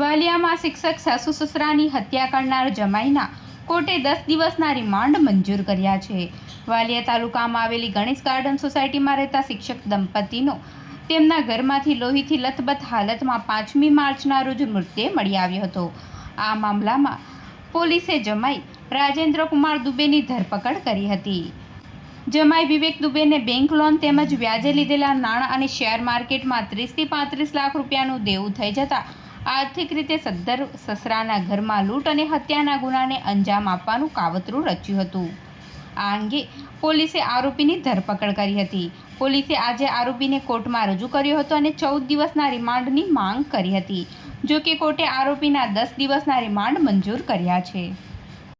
વાલિયામાં શિક્ષક સાસુ સસરાની હત્યા કરનાર જમાઈના કોર્ટે દસ દિવસના રિમાન્ડ મંજૂર કર્યા છે. વાલિયા તાલુકામાં આવેલી ગણેશ ગાર્ડન સોસાયટીમાં રહેતા શિક્ષક દંપતીનો તેમના ઘરમાંથી લોહીથી લથબથ હાલતમાં પાંચમી માર્ચના રોજ મૃતદેહ મળી આવ્યો હતો. આ મામલામાં પોલીસે જમાઈ રાજેન્દ્ર કુમાર દુબેની ધરપકડ કરી હતી. જમાઈ વિવેક દુબેને બેંક લોન તેમજ વ્યાજે લીધેલા નાણાં અને શેર માર્કેટમાં ત્રીસથી પાંત્રીસ લાખ રૂપિયાનું દેવું થઈ જતા આર્થિક રીતે સદ્ધર સસરાના ઘરમાં લૂંટ અને હત્યાના ગુનાને અંજામ આપવાનું કાવતરું રચ્યું હતું. આ અંગે પોલીસે આરોપીની ધરપકડ કરી હતી. પોલીસે આજે આરોપીને કોર્ટમાં રજૂ કર્યો હતો અને ચૌદ દિવસના રિમાન્ડની માંગ કરી હતી જો કે કોર્ટે આરોપીના દસ દિવસના રિમાન્ડ મંજૂર કર્યા છે.